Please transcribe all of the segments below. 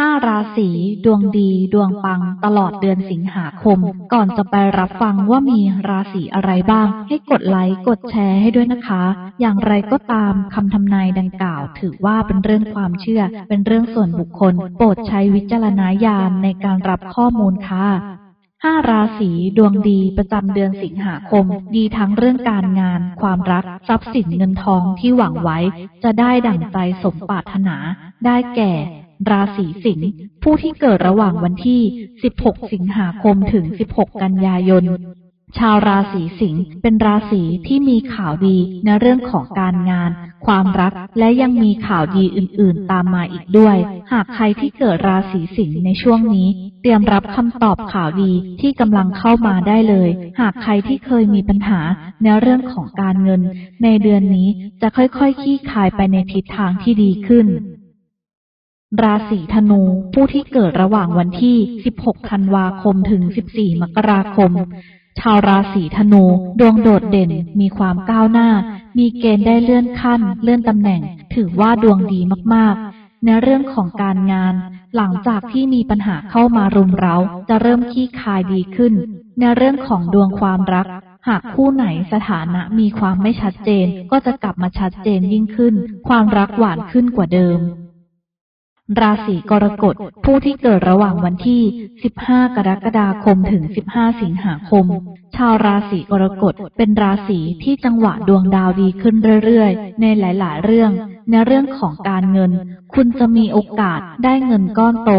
ห้าราศีดวงดีดวงปังตลอดเดือนสิงหาคม ก่อนจะไปรับฟังว่ามีราศีอะไรบ้าง ให้กดไลค์กดแชร์ให้ด้วยนะคะ อย่างไรก็ตามคำทำนายดังกล่าว ถือว่าเป็นเรื่องความเชื่อ เป็นเรื่องส่วนบุคคล โปรดใช้วิจารณญาณในการรับข้อมูลค่ะห้าราศีดวงดีประจำเดือนสิงหาคม ดีทั้งเรื่องการงาน ความรัก ทรัพย์สินเงินทองที่หวังไว้ จะได้ดั่งใจสมปรารถนา ได้แก่ ราศีสิงห์ผู้ที่เกิดระหว่างวันที่ 16 สิงหาคมถึง 16 กันยายน ชาวราศีสิงห์เป็นราศีที่มีข่าวดีในเรื่องของการงาน ความรักและยังมีข่าวดีอื่น ๆ ตามมาอีกด้วย หากใครที่เกิดราศีสิงห์ในช่วงนี้ เตรียมรับคำตอบข่าวดีที่กำลังเข้ามาได้เลย หากใครที่เคยมีปัญหาในเรื่องของการเงิน ในเดือนนี้จะค่อย ๆ คลี่คลายไปในทิศทางที่ดีขึ้น ราศีธนู ผู้ที่เกิดระหว่างวันที่ 16 ธันวาคม ถึง 14 มกราคม ชาวราศีธนู ดวงโดดเด่น มีความก้าวหน้า มีเกณฑ์ได้เลื่อนขั้น เลื่อนตำแหน่ง ถือว่าดวงดีมากๆ ในเรื่องของการงาน หลังจากที่มีปัญหาเข้ามารุมเร้า จะเริ่มขี้คายดีขึ้น ในเรื่องของดวงความรักหากคู่ไหนสถานะมีความไม่ชัดเจน ก็จะกลับมาชัดเจนยิ่งขึ้น ความรักหวานขึ้นกว่าเดิม ราศีกรกฎผู้ที่เกิดระหว่างวันที่ 15 กรกฎาคมถึง 15 สิงหาคม ชาวราศีกรกฎเป็นราศีที่จังหวะดวงดาวดีขึ้นเรื่อยๆ ในหลายๆ เรื่อง ในเรื่องของการเงิน คุณจะมีโอกาสได้เงินก้อนโต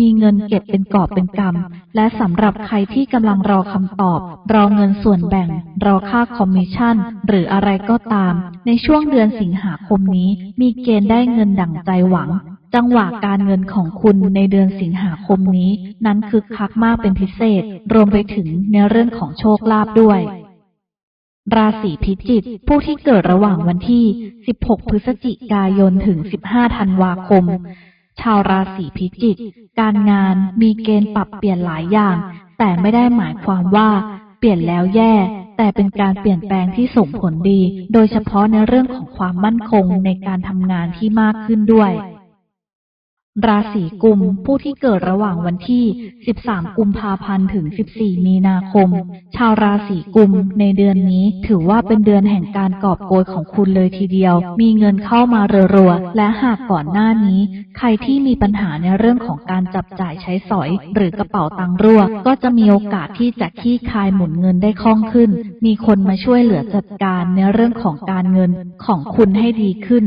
มีเงินเก็บเป็นกอบเป็นกำและสำหรับใครที่กำลังรอคำตอบ รอเงินส่วนแบ่ง รอค่าคอมมิชชั่น หรืออะไรก็ตาม ในช่วงเดือนสิงหาคมนี้ มีเกณฑ์ได้เงินดั่งใจหวัง จังหวะการเงินของคุณในเดือนสิงหาคมนี้ นั้นคึกคักมากเป็นพิเศษ รวมไปถึงในเรื่องของโชคลาภด้วย ราศีพิจิกผู้ที่เกิดระหว่างวันที่ 16 พฤศจิกายนถึง 15 ธันวาคม ชาวราศีพิจิก การงานมีเกณฑ์ปรับเปลี่ยนหลายอย่าง แต่ไม่ได้หมายความว่าเปลี่ยนแล้วแย่แต่เป็นการเปลี่ยนแปลงที่ส่งผลดี โดยเฉพาะในเรื่องของความมั่นคงในการทำงานที่มากขึ้นด้วย ราศีกุมผู้ที่เกิดระหว่างวันที่ 13 กุมภาพันธ์ถึง 14 มีนาคม ชาวราศีกุมในเดือนนี้ถือว่าเป็นเดือนแห่งการกอบโกยของคุณเลยทีเดียว มีเงินเข้ามารัวๆ และหากก่อนหน้านี้ ใครที่มีปัญหาในเรื่องของการจับจ่ายใช้สอย หรือกระเป๋าตังค์รั่ว ก็จะมีโอกาสที่จะขี้คายหมุนเงินได้คล่องขึ้น มีคนมาช่วยเหลือจัดการในเรื่องของการเงินของคุณให้ดีขึ้น